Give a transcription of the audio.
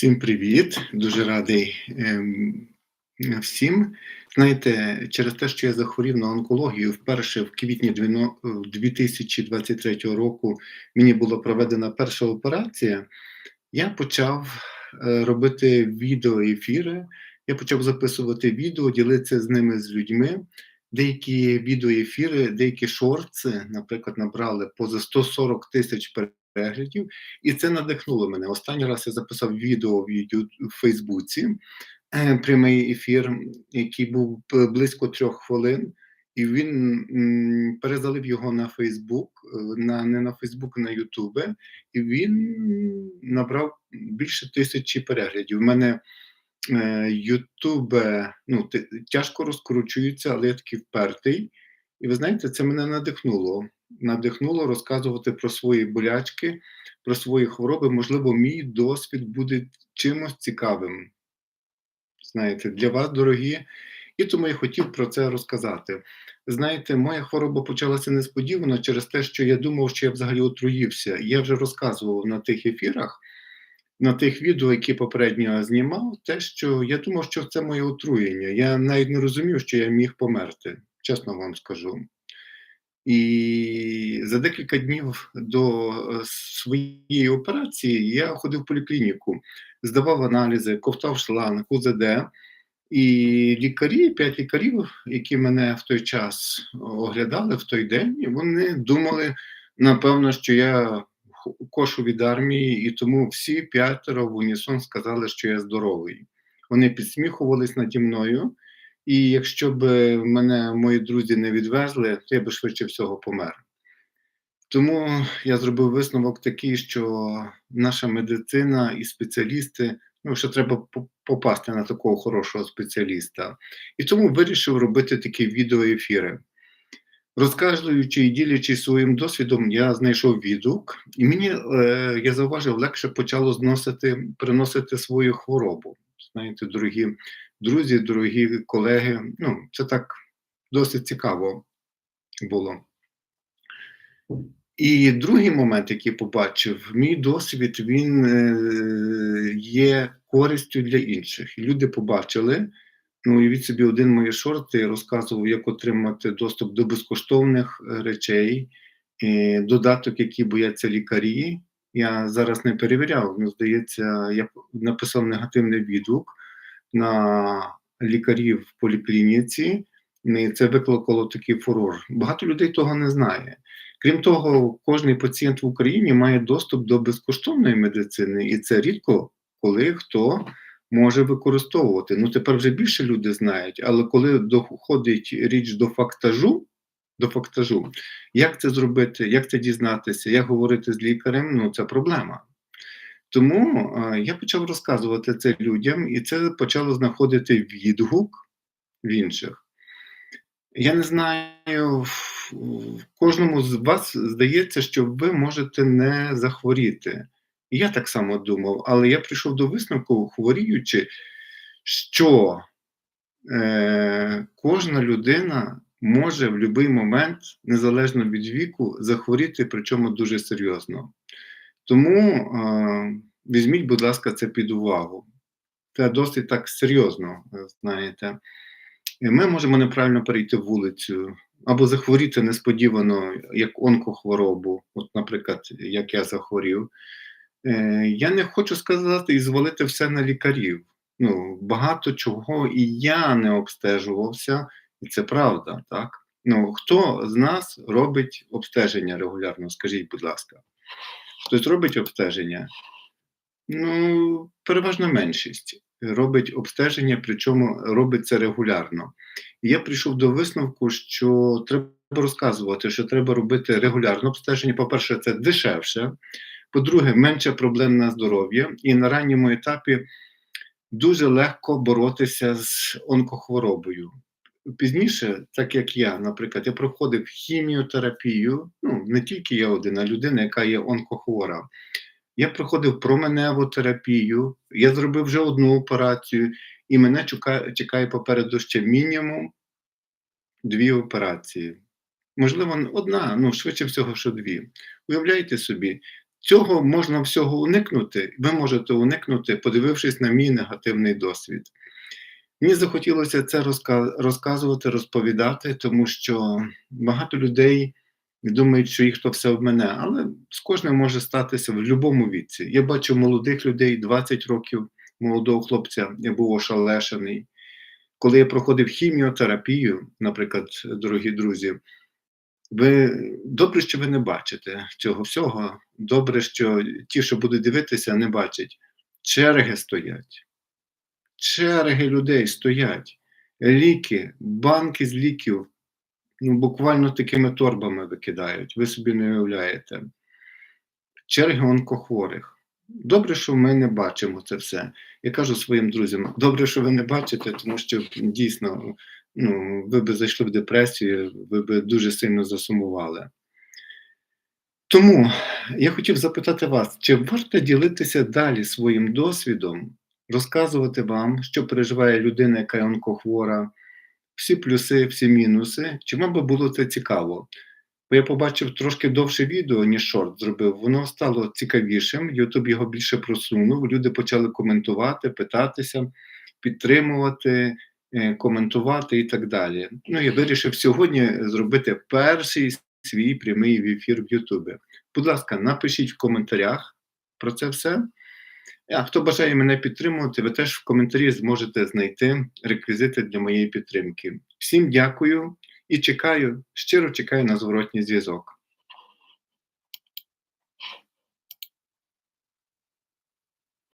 Всім привіт! Дуже радий ем, всім. Знаєте, через те, що я захворів на онкологію, вперше в квітні 2023 року мені була проведена перша операція, я почав е, робити відеоефіри, я почав записувати відео, ділитися з ними з людьми. Деякі відеоефіри, деякі шорти, наприклад, набрали поза 140 тисяч і це надихнуло мене. Останній раз я записав відео в YouTube, в Фейсбуці, е, прямий ефір, який був близько трьох хвилин, і він перезалив його на Фейсбук, е, на не на Фейсбук, на Ютубе, і він набрав більше тисячі переглядів. У мене Ютубе ну, тяжко розкручується, але я такий впертий. І ви знаєте, це мене надихнуло. Надихнуло розказувати про свої болячки, про свої хвороби. Можливо, мій досвід буде чимось цікавим. Знаєте, для вас, дорогі. І тому я хотів про це розказати. Знаєте, моя хвороба почалася несподівано через те, що я думав, що я взагалі отруївся. Я вже розказував на тих ефірах на тих відео, які попередньо знімав, те, що я думав, що це моє отруєння. Я навіть не розумів, що я міг померти, чесно вам скажу. І за декілька днів до е, своєї операції я ходив в поліклініку, здавав аналізи, ковтав шланг, УЗД. І лікарі, п'ять лікарів, які мене в той час оглядали в той день, вони думали, напевно, що я кошу від армії, і тому всі п'ятеро в унісон сказали, що я здоровий. Вони підсміхувались наді мною, і якщо б мене мої друзі не відвезли, то я би швидше всього помер. Тому я зробив висновок такий, що наша медицина і спеціалісти, ну що треба попасти на такого хорошого спеціаліста. І тому вирішив робити такі відеоефіри. Розказуючи і ділячись своїм досвідом, я знайшов відгук, і мені е, я зауважив, легше почало зносити, приносити свою хворобу. Знаєте, дорогі друзі, дорогі колеги. Ну, це так досить цікаво було. І другий момент, який побачив, мій досвід він е, є користю для інших. Люди побачили. Ну, уявіть собі, один мої шорти розказував, як отримати доступ до безкоштовних е, речей, і додаток, які бояться лікарі. Я зараз не перевіряв, ну, здається, я написав негативний відгук на лікарів в поліклініці, і це викликало такий фурор. Багато людей того не знає. Крім того, кожен пацієнт в Україні має доступ до безкоштовної медицини, і це рідко коли хто може використовувати. Ну тепер вже більше люди знають, але коли доходить річ до фактажу, до фактажу, як це зробити, як це дізнатися, як говорити з лікарем, ну це проблема. Тому я почав розказувати це людям, і це почало знаходити відгук в інших. Я не знаю, в кожному з вас здається, що ви можете не захворіти. Я так само думав, але я прийшов до висновку, хворіючи, що е, кожна людина може в будь-який момент, незалежно від віку, захворіти, причому дуже серйозно. Тому е, візьміть, будь ласка, це під увагу. Це досить так серйозно, знаєте. Ми можемо неправильно перейти вулицю. Або захворіти несподівано як онкохворобу, от, наприклад, як я захворів. Е, я не хочу сказати і звалити все на лікарів. Ну, Багато чого і я не обстежувався, і це правда, так? Ну, Хто з нас робить обстеження регулярно? Скажіть, будь ласка, хтось робить обстеження? Ну, переважна меншість робить обстеження, причому робить це регулярно. І я прийшов до висновку, що треба розказувати, що треба робити регулярно обстеження. По-перше, це дешевше. По-друге, менше проблем на здоров'я, і на ранньому етапі дуже легко боротися з онкохворобою. Пізніше, так як я, наприклад, я проходив хіміотерапію, ну не тільки я один, а людина, яка є онкохвора. Я проходив променеву терапію, я зробив вже одну операцію, і мене чекає, чекає попереду ще мінімум дві операції. Можливо, одна, ну швидше всього, що дві. Уявляєте собі, цього можна всього уникнути. Ви можете уникнути, подивившись на мій негативний досвід. Мені захотілося це розказувати, розповідати, тому що багато людей думають, що їх то все об мене, але з кожним може статися в будь-якому віці. Я бачу молодих людей, 20 років молодого хлопця, я був ошелешений. Коли я проходив хіміотерапію, наприклад, дорогі друзі, ви добре, що ви не бачите цього всього. Добре, що ті, що будуть дивитися, не бачать. Черги стоять. Черги людей стоять. Ліки, банки з ліків, ну, буквально такими торбами викидають. Ви собі не уявляєте. Черги онкохворих. Добре, що ми не бачимо це все. Я кажу своїм друзям: добре, що ви не бачите, тому що дійсно ну, ви би зайшли в депресію, ви би дуже сильно засумували. Тому я хотів запитати вас, чи варто ділитися далі своїм досвідом, розказувати вам, що переживає людина, яка онкохвора, всі плюси, всі мінуси, чи вам би було це цікаво? Бо я побачив трошки довше відео, ніж шорт зробив, воно стало цікавішим, Ютуб його більше просунув, люди почали коментувати, питатися, підтримувати, е, коментувати і так далі. Ну, я вирішив сьогодні зробити перший свій прямий ефір в Ютубі. Будь ласка, напишіть в коментарях про це все. А хто бажає мене підтримувати, ви теж в коментарі зможете знайти реквізити для моєї підтримки. Всім дякую і чекаю, щиро чекаю на зворотній зв'язок.